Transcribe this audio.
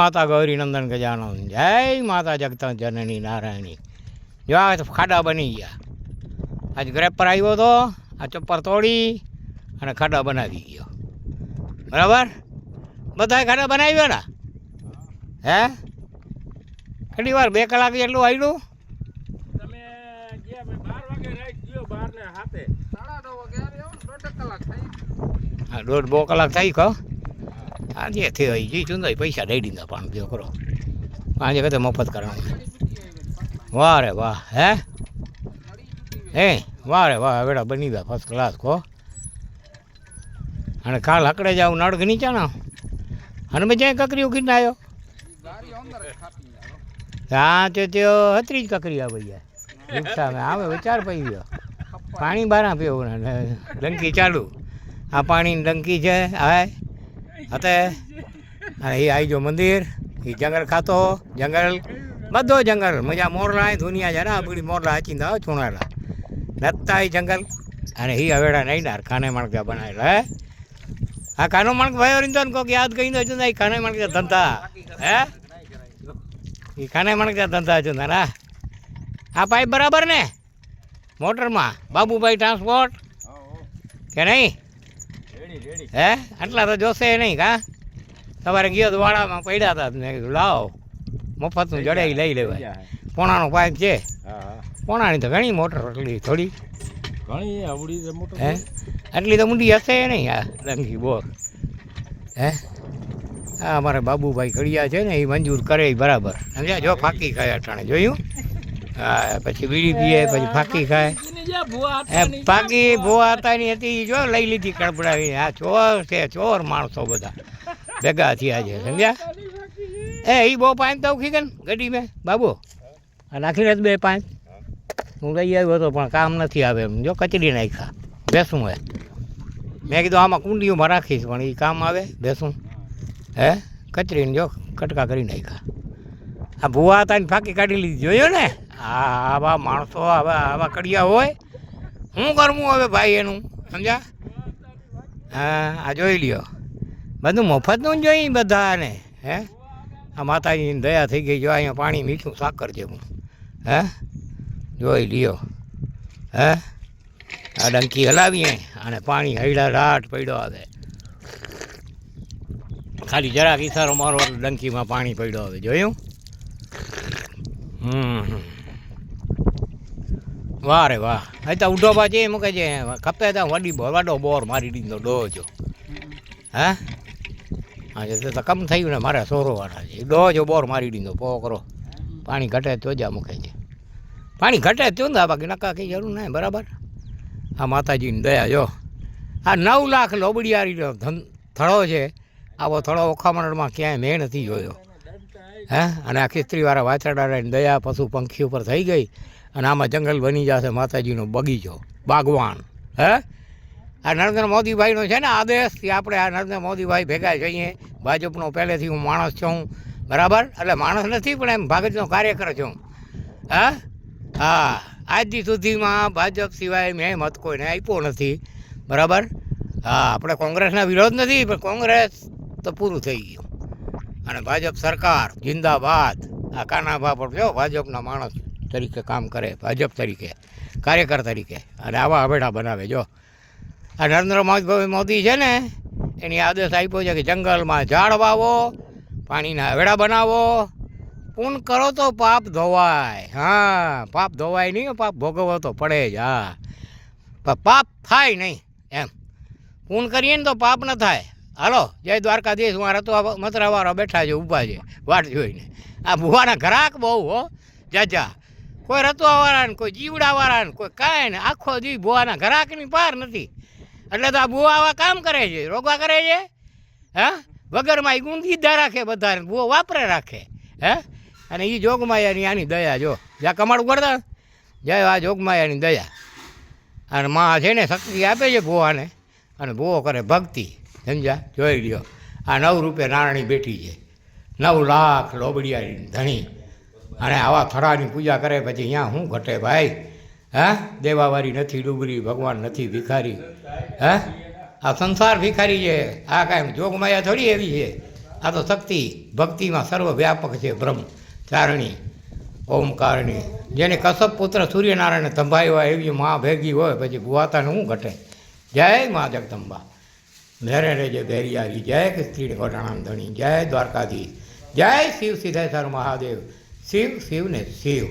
માતા ગૌરી નંદન ગજાનંદ જય માતા જગત જનની નારાયણી. જો આ ખાડા બની ગયા. આજ ગ્રેપ પર આવ્યો હતો આ ચપ્પર તોડી અને ખાડા બનાવી ગયો. બરાબર? બધાય ખાડા બનાવ્યા ને? હે? કેટલી વાર બે કલાક એટલું આવ્યું તમે જે બાર વાગે રાઈટ ગયો બાર ને હાથે. સાડા નવ વાગે આવ્યો દોઢ કલાક હા દોઢ બહુ કલાક થઈ કહો હા જે થયો જે ચૂંદાઈ પૈસા દઈ દીધા પણ જો કરો આજે કદે મફત કરવાનું વાહ રે વાહ, હે? હે, વાહ રે વાહ, વેડા બની ગયા ફર્સ્ટ ક્લાસ કો અને કાલ હકડે જાવ નળગ નીચે ના અને મેં જ્યાં કકરીઓ કીને આવ્યો. હા, તે તે હતરી જ કકરી આવે યાર રિક્ષામાં આવે વિચાર પડી ગયો. પાણી બારા પીવું ડંકી ચાલુ. આ પાણીની ડંકી છે હવે હતે અને એ આવી જો મંદિર એ જંગલ ખાતો જંગલ. બધો જંગલ. મજા મોરલા, દુનિયા છે ને, આ બધી મોરલા હાચી આવો ચૂણાયેલા નતા એ જંગલ. અને એ હવેડા નહીં ખાને મણકા બનાવેલા, હે? આ કાનો મણક ભાઈ રીંદન કોક યાદ કહીને હજુ એ ખાને મણકા ધંધા. હે? એ ખાને મણકા ધંધા હજુ ના આ પાઇપ બરાબર ને? મોટરમાં. બાબુભાઈ ટ્રાન્સપોર્ટ કે નહીં? હે? આટલા તો જોશે નહીં કા તમારે ગયો તો વાડામાં પડ્યા હતા મેં કીધું લાવો મફતનું જડાઈ લઈ લેવાય. પોણાનો પાઇપ છે. હા હા. પોણાની તો ઘણી મોટર એટલી થોડી. ઘણી આવડી મોટર. હે? આટલી તો ઊંડી હશે નહીં આ રંગી બોર. હે? હા અમારે બાબુભાઈ કડિયા છે ને એ મંજૂર કરે બરાબર. સમજ્યા? જો ફાકી ખાય અટાણે જોયું? હા પછી બીડી પીએ પછી ફાકી ખાય. એ પાકી હતા હતાની હતી જો લઈ લીધી કડપડાવી આ ચોર છે ચોર માણસો બધા. ભેગા થયા છે સમજ્યા? એ એ બહુ પાંચ તો ઉખી ગઈ ગડી મેં. બાબુ આ નાખી જ બે પાંચ હું લઈ આવ્યો હતો પણ કામ નથી આવે એમ. જો કચરી નાખ્યા. બેસું હે મેં કીધું આમાં કુંડીઓમાં રાખીશ પણ એ કામ આવે. બેસું. હે? કચરીને જો કટકા કરી નાખ્યા. આ ભૂવા હતા ને ફાંકી કાઢી લીધી. જોયો ને? આ આવા માણસો આવા આવા કડિયા હોય શું કરવું હવે ભાઈ એનું? સમજ્યા? હા, આ જોઈ લ્યો. બધું મફતનું જ જોઈ બધાને, હે? આ માતાજીની દયા થઈ ગઈ, જો અહીંયા પાણી મીઠું સાકર જેવું. હે? જોઈ લ્યો. હે? આ ડંકી હલાવીએ, અને પાણી હૈડા રાટ પડ્યો આવે. ખાલી જરાક ઈશારો મારો ડંકીમાં પાણી પડ્યો આવે. જોયું? હમ. વાહ રે વાહ. તો ઉઠો પાછી એમ કહે છે, ખપે તો વડી બોર વડો બોર મારી દીધો ડોજો હે? હા તો કમ થયું ને મારા સોરોવાળા છે. ડોજો બોર મારી દીધો, પોકરો. પાણી ઘટે તો જ મૂકે છે. પાણી ઘટે તો ને બાકી નકા કઈ જરૂર નહીં, બરાબર? આ માતાજીની દયા જો. આ નવ લાખ લોબડિયારીનો ધન થળો છે. આવો થળો ઓખામણમાં ક્યાંય મેં નથી જોયો. હે? અને આ ખિસ્ત્રીવાળા વાછરડાની દયા પશુ પંખી ઉપર થઈ ગઈ. અને આમાં જંગલ બની જશે માતાજીનો બગીચો, બાગવાન, હે? આ નરેન્દ્ર મોદીભાઈનો છે ને આદેશથી આપણે આ નરેન્દ્ર મોદીભાઈ ભેગા જઈએ ભાજપનો પહેલેથી હું માણસ છું બરાબર? એટલે માણસ નથી, પણ એમ ભાજપનો કાર્યકર છું. હા? હા આજથી સુધીમાં ભાજપ સિવાય મેં મત કોઈને આપ્યો નથી, બરાબર? હા, આપણે કોંગ્રેસના વિરોધ નથી, પણ કોંગ્રેસ તો પૂરું થઈ ગયું. અને ભાજપ સરકાર, જિંદાબાદ. આ કાનાભા પર જો ભાજપના માણસ તરીકે કામ કરે, ભાજપ તરીકે, કાર્યકર તરીકે, અને આવા હવેડા બનાવે, જો. આ નરેન્દ્ર મોદી છે ને, એની આદેશ આપ્યો છે કે જંગલમાં ઝાડ વાવો, પાણીના હવેડા બનાવો. પૂન કરો તો પાપ ધોવાય. હા, પાપ ધોવાય નહીં, પાપ ભોગવવો તો પડે જ, હા. પાપ થાય નહીં, એમ. પૂન કરીએ ને તો પાપ ન થાય. હાલો, જય દ્વારકાધીશ, હું રતો મતરાવાળા બેઠા છે, ઊભા છે, વાટ જોઈને. આ ભુવાના ઘરાક બહુ, હો. જાજા કોઈ રતવાવાળા ને કોઈ જીવડાવાળા ને કોઈ કાંઈ ને આખો દી ભુવાના ઘરાકની પાર નથી. એટલે તો આ ભુવા આવા કામ કરે છે? રોગવા કરે છે? હા? વગરમાં એ ગુંદીદા રાખે બધાને, ભૂવો વાપરે રાખે. હે? અને એ જોગમાયાની આની દયા, જો. જ્યાં કમાડું કરતા. જય આ જોગમાયાની દયા. અને માં છે ને શક્તિ આપે છે ભુવાને. અને ભુવો કરે ભક્તિ. સમજ્યા? જોઈ લ્યો. આ નવ રૂપિયા નારણી બેઠી છે. નવ લાખ લોબડિયાની ધણી. અને આવા થરાની પૂજા કરે પછી અહીંયા શું ઘટે ભાઈ? હા? દેવાવારી નથી ડુબરી, ભગવાન નથી ભિખારી. હા? આ સંસાર ભિખારી છે. આ કાંઈ જોગમાયા થોડી એવી છે. આ તો શક્તિ, ભક્તિમાં સર્વ વ્યાપક છે બ્રહ્મ, ચારણી, ઓમકારણી. જેને કસબ પુત્ર સૂર્યનારાયણ ધંભાઈ હોય એવી માં ભેગી હોય પછી ગુવાતાને શું ઘટે? જય મા જગદંબા. મેરે રેજે બેરિયારી જય સ્ત્રી ઘટાણા ધણી, જય દ્વારકાધી જય શિવ સિદ્ધેશ્વર મહાદેવ. શિવ શિવને શિવ.